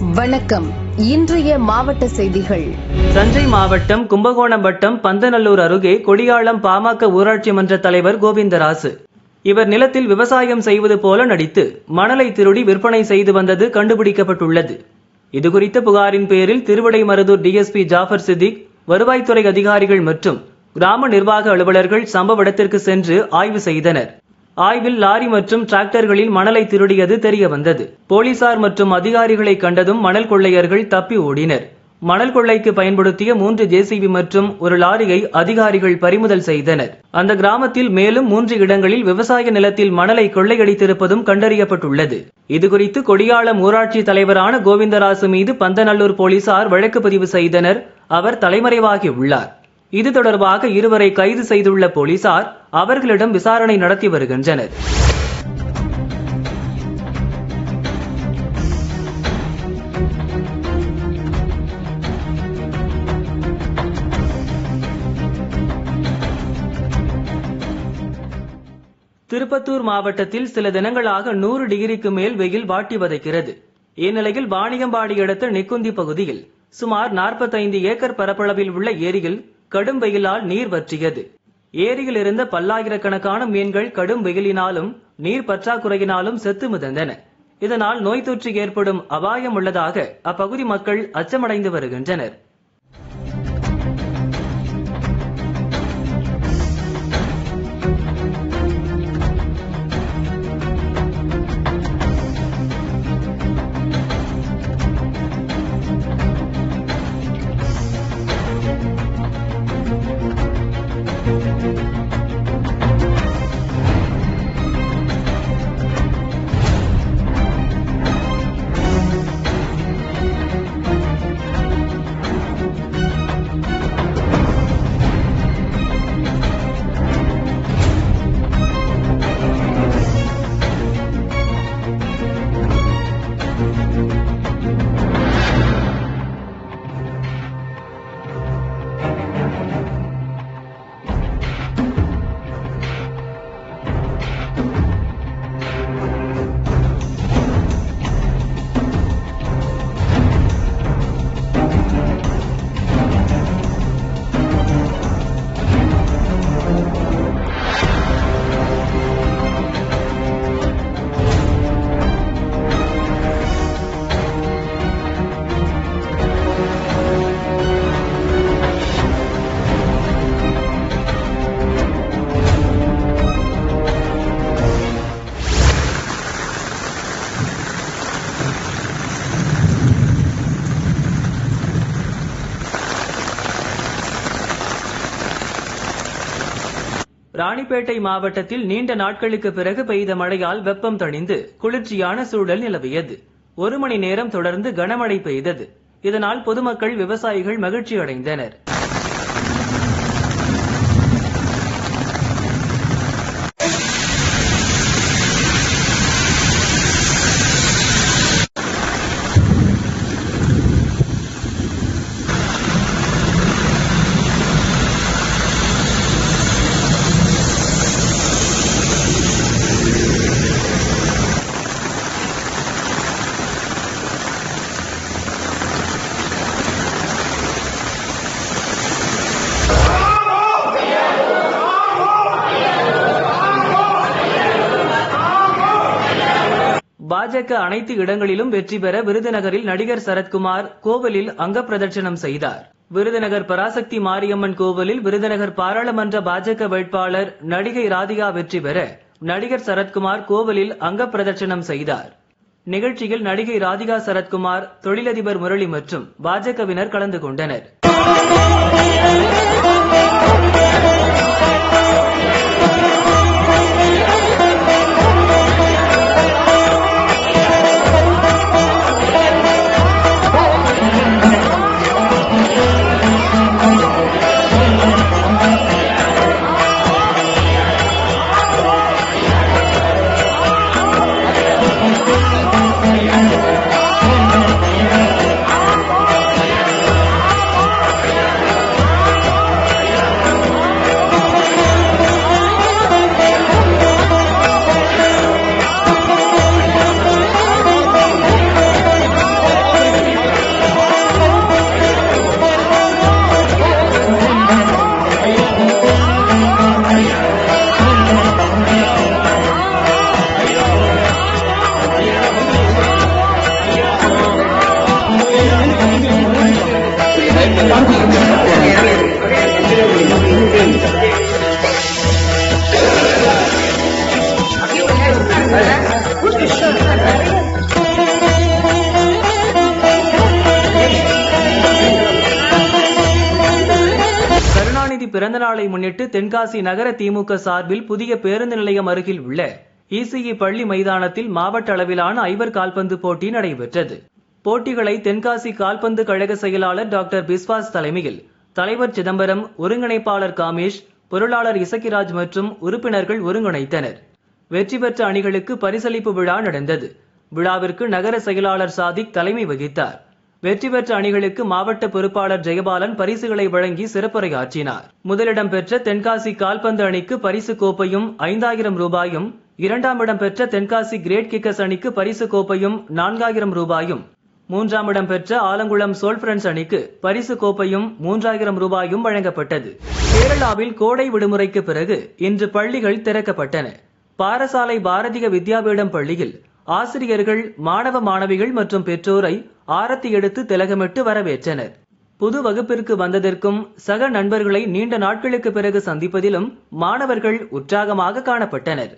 வணக்கம். இன்றைய மாவட்ட செய்திகள். தஞ்சை மாவட்டம் கும்பகோணம் வட்டம் பந்தநல்லூர் அருகே கொடியாளம் பாமக ஊராட்சி மன்ற தலைவர் கோவிந்தராசு. இவர் நிலத்தில் விவசாயம் செய்வது போல நடித்து மணலை திருடி விற்பனை செய்து வந்தது கண்டுபிடிக்கப்பட்டுள்ளது. இதுகுறித்த புகாரின் பேரில் திருவிடைமருதூர் டிஎஸ்பி ஜாஃபர் சித்திக் வருவாய்த்துறை அதிகாரிகள் மற்றும் கிராம நிர்வாக அலுவலர்கள் சம்பவ இடத்திற்கு சென்று ஆய்வு செய்தனர். ஆய்வில் லாரி மற்றும் டிராக்டர்களில் மணலை திருடியது தெரிய வந்தது போலீசார் மற்றும் அதிகாரிகளை கண்டதும் மணல் கொள்ளையர்கள் தப்பி ஓடினர். மணல் கொள்ளைக்கு பயன்படுத்திய மூன்று ஜேசிபி மற்றும் ஒரு லாரியை அதிகாரிகள் பறிமுதல் செய்தனர். அந்த கிராமத்தில் மேலும் மூன்று இடங்களில் விவசாய நிலத்தில் மணலை கொள்ளையடித்திருப்பதும் கண்டறியப்பட்டுள்ளது. இதுகுறித்து கொடியாளம் ஊராட்சி தலைவரான கோவிந்தராசு மீது பந்தநல்லூர் போலீசார் வழக்கு பதிவு செய்தனர். அவர் தலைமறைவாகி உள்ளார். இது தொடர்பாக இருவரை கைது செய்துள்ள போலீசார் அவர்களிடம் விசாரணை நடத்தி வருகின்றனர். திருப்பத்தூர் மாவட்டத்தில் சில தினங்களாக நூறு டிகிரிக்கு மேல் வெயில் வாட்டி வதைக்கிறது. இந்நிலையில் வாணியம்பாடி அடுத்த நெக்குந்தி பகுதியில் சுமார் 45 ஏக்கர் பரப்பளவில் உள்ள ஏரியில் கடும் வெயிலால் நீர் வற்றியது. ஏரியில் இருந்த பல்லாயிரக்கணக்கான மீன்கள் கடும் வெயிலினாலும் நீர் பற்றாக்குறையினாலும் செத்து மிதந்தன. இதனால் நோய் தொற்று ஏற்படும் அபாயம் உள்ளதாக அப்பகுதி மக்கள் அச்சமடைந்து வருகின்றனர். ராணிப்பேட்டை மாவட்டத்தில் நீண்ட நாட்களுக்கு பிறகு பெய்த மழையால் வெப்பம் தணிந்து குளிர்ச்சியான சூழல் நிலவியது. ஒரு மணி நேரம் தொடர்ந்து கனமழை பெய்தது. இதனால் பொதுமக்கள் விவசாயிகள் மகிழ்ச்சி அடைந்தனர் பாஜக அனைத்து இடங்களிலும் வெற்றி பெற விருதுநகரில் நடிகர் சரத்குமார் கோவிலில் அங்க பிரதட்சணம் செய்தார். விருதுநகர் பராசக்தி மாரியம்மன் கோவிலில் விருதுநகர் பாராளுமன்ற பாஜக வேட்பாளர் நடிகை ராதிகா வெற்றி பெற நடிகர் சரத்குமார் கோவிலில் அங்க பிரதட்சணம் செய்தார். நிகழ்ச்சியில் நடிகை ராதிகா சரத்குமார் தொழிலதிபர் முரளி மற்றும் பாஜகவினர் கலந்து கொண்டனர். கருணாநிதி பிறந்த நாளை முன்னிட்டு தென்காசி நகர திமுக சார்பில் புதிய பேருந்து நிலையம் அருகில் உள்ள இசிஇ பள்ளி மைதானத்தில் மாவட்ட அளவிலான ஐவர் கால்பந்து போட்டி நடைபெற்றது. போட்டிகளை தென்காசி கால்பந்து கழக செயலாளர் டாக்டர் பிஸ்வாஸ் தலைமையில் தலைவர் சிதம்பரம் ஒருங்கிணைப்பாளர் காமேஷ் பொருளாளர் இசக்கிராஜ் மற்றும் உறுப்பினர்கள் ஒருங்கிணைத்தனர். வெற்றி பெற்ற அணிகளுக்கு பரிசளிப்பு விழா நடந்தது. விழாவிற்கு நகர செயலாளர் சாதிக் தலைமை வகித்தார். வெற்றி பெற்ற அணிகளுக்கு மாவட்ட பொறுப்பாளர் ஜெயபாலன் பரிசுகளை வழங்கி சிறப்புரையாற்றினார். முதலிடம் பெற்ற தென்காசி கால்பந்து அணிக்கு பரிசு கோப்பையும் ஐந்தாயிரம் ரூபாயும் இரண்டாம் இடம் பெற்ற தென்காசி கிரேட் கிக்கர்ஸ் அணிக்கு பரிசு கோப்பையும் நான்காயிரம் ரூபாயும் மூன்றாம் இடம் பெற்ற ஆலங்குளம் சோல் அணிக்கு பரிசு கோப்பையும் மூன்றாயிரம் ரூபாயும் வழங்கப்பட்டது. கேரளாவில் கோடை விடுமுறைக்கு பிறகு இன்று பள்ளிகள் திறக்கப்பட்டன. பாரசாலை பாரதிய வித்யாபீடம் பள்ளியில் ஆசிரியர்கள் மாணவ மாணவிகள் மற்றும் பெற்றோரை ஆரத்தி எடுத்து திலகமிட்டு வரவேற்றனர். புது வகுப்பிற்கு வந்ததற்கும் சக நண்பர்களை நீண்ட நாட்களுக்கு பிறகு சந்திப்பதிலும் மாணவர்கள் உற்சாகமாக காணப்பட்டனர்.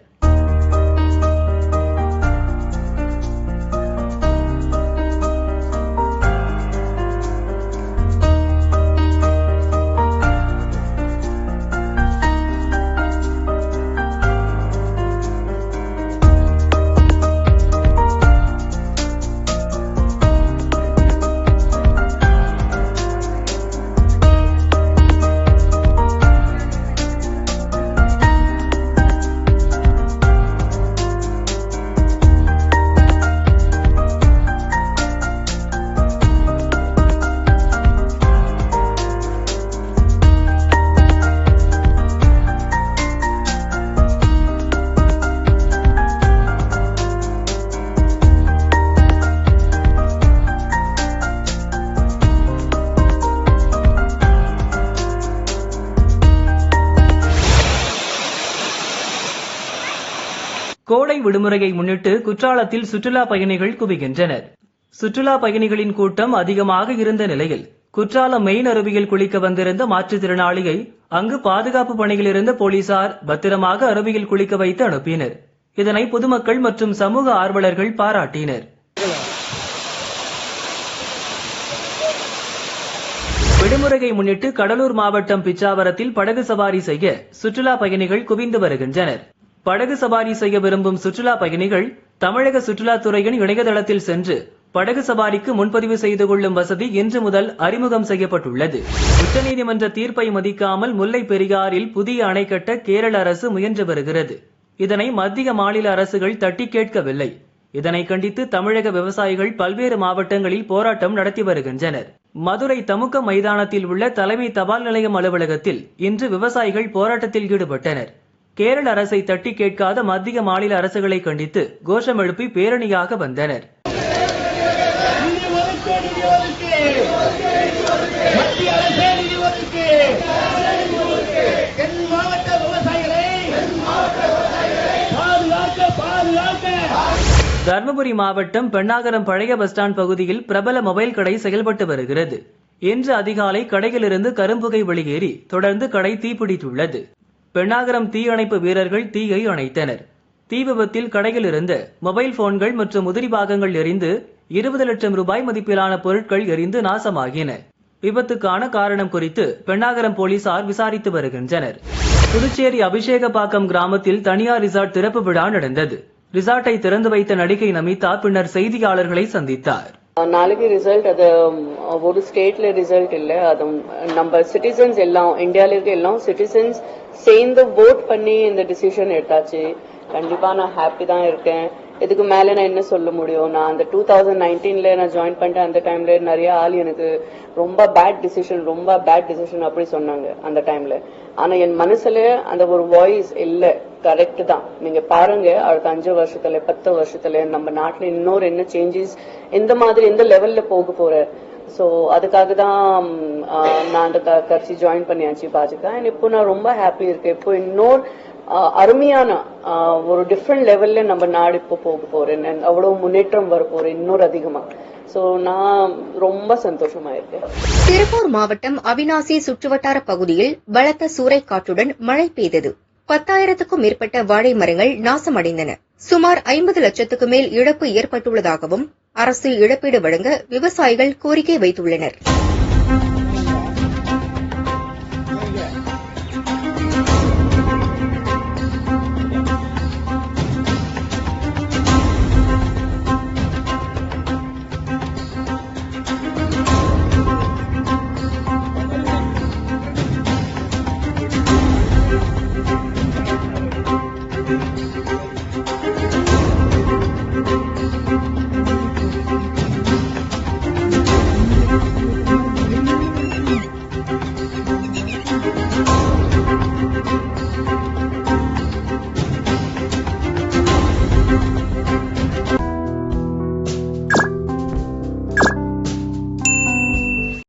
விடுமுறையை முன்னிட்டு குற்றாலத்தில் சுற்றுலா பயணிகள் குவிகின்றனர். சுற்றுலா பயணிகளின் கூட்டம் அதிகமாக இருந்த நிலையில் குற்றாலம் மெயின் அருவியில் குளிக்க வந்திருந்த மாற்றுத்திறனாளியை அங்கு பாதுகாப்பு பணியில் இருந்த போலீசார் பத்திரமாக அருவியில் குளிக்க வைத்து அனுப்பினர். இதனை பொதுமக்கள் மற்றும் சமூக ஆர்வலர்கள் பாராட்டினர். விடுமுறையை முன்னிட்டு கடலூர் மாவட்டம் பிச்சாவரத்தில் படகு சவாரி செய்ய சுற்றுலா பயணிகள் குவிந்து வருகின்றனர். படகு சவாரி செய்ய விரும்பும் சுற்றுலா பயணிகள் தமிழக சுற்றுலாத்துறையின் இணையதளத்தில் சென்று படகு சவாரிக்கு முன்பதிவு செய்து கொள்ளும் வசதி இன்று முதல் அறிமுகம் செய்யப்பட்டுள்ளது. உச்சநீதிமன்ற தீர்ப்பை மதிக்காமல் முல்லை பெரியாறில் புதிய அணை கட்ட கேரள அரசு முயன்று வருகிறது. இதனை மத்திய மாநில அரசுகள் தட்டி கேட்கவில்லை. இதனை கண்டித்து தமிழக விவசாயிகள் பல்வேறு மாவட்டங்களில் போராட்டம் நடத்தி வருகின்றனர். மதுரை தமுக்க மைதானத்தில் உள்ள தலைமை தபால் நிலையம் அலுவலகத்தில் இன்று விவசாயிகள் போராட்டத்தில் ஈடுபட்டனர். கேரள அரசை தட்டி கேட்காத மத்திய மாநில அரசுகளை கண்டித்து கோஷம் எழுப்பி பேரணியாக வந்தனர். தர்மபுரி மாவட்டம் பெண்ணாகரம் பழைய பஸ் ஸ்டாண்ட் பகுதியில் பிரபல மொபைல் கடை செயல்பட்டு வருகிறது. இன்று அதிகாலை கடையிலிருந்து கரும்புகை வெளியேறி தொடர்ந்து கடை தீப்பிடித்துள்ளது. பெண்ணாகரம் தீயணைப்பு வீரர்கள் தீயை அணைத்தனர். தீ விபத்தில் கடையில் இருந்த மொபைல் போன்கள் மற்றும் உதிரி பாகங்கள் எரிந்து இருபது லட்சம் ரூபாய் மதிப்பிலான பொருட்கள் எரிந்து நாசமாகின. விபத்துக்கான காரணம் குறித்து பெண்ணாகரம் போலீசார் விசாரித்து வருகின்றனர். புதுச்சேரி அபிஷேகப்பாக்கம் கிராமத்தில் தனியார் ரிசார்ட் திறப்பு விழா நடந்தது. ரிசார்ட்டை திறந்து வைத்த நடிகை நமிதா பின்னர் செய்தியாளர்களை சந்தித்தார். நாளைக்கு ரிசல்ட் அது ஒரு ஸ்டேட்ல ரிசல்ட் இல்ல. அது நம்ம சிட்டிசன்ஸ் எல்லாம் இந்தியால இருக்க எல்லாம் சிட்டிசன்ஸ் சேர்ந்து ஓட் பண்ணி இந்த டிசிஷன் எடுத்தாச்சு. கண்டிப்பா நான் ஹாப்பி தான் இருக்கேன். இதுக்கு மேல நான் என்ன சொல்ல முடியும்? நான் அந்த டூ தௌசண்ட் நைன்டீன்ல நான் ஜாயின் பண்ணிட்டேன். அந்த டைம்ல நிறைய ஆள் எனக்கு ரொம்ப பேட் டிசிஷன் ரொம்ப பேட் டிசிஷன் அப்படி சொன்னாங்க அந்த டைம்ல ஆனா என் மனசுல அந்த ஒரு வாய்ஸ் இல்ல. கரெக்ட் தான். நீங்க பாருங்க அடுத்த அஞ்சு வருஷத்துல பத்து வருஷத்துல நம்ம நாட்டுல இன்னொரு என்ன சேஞ்சஸ் எந்த மாதிரி எந்த லெவல்ல போக போற. சோ அதுக்காக தான் நான் அந்த க- கட்சி ஜாயின் பண்ணியாச்சு பாஜக. அண்ட் இப்போ நான் ரொம்ப ஹாப்பி இருக்கேன். இப்போ இன்னொரு அருமையான ஒரு டிஃப்ரெண்ட் லெவல்ல நம்ம நாடு இப்போ போக போறேன். அவ்வளவு முன்னேற்றம் வர போறேன். இன்னொரு அதிகமா. சோ நான் ரொம்ப சந்தோஷமா இருக்கேன் திருப்பூர் மாவட்டம் அவினாசி சுற்றுவட்டார பகுதியில் பலத்த சூறைக்காற்றுடன் மழை பெய்தது. பத்தாயிரத்துக்கும் மேற்பட்ட வாழை மரங்கள் நாசமடைந்தன. சுமார் ஐம்பது லட்சத்துக்கு மேல் இழப்பு ஏற்பட்டுள்ளதாகவும் அரசு இழப்பீடு வழங்க விவசாயிகள் கோரிக்கை வைத்துள்ளனர்.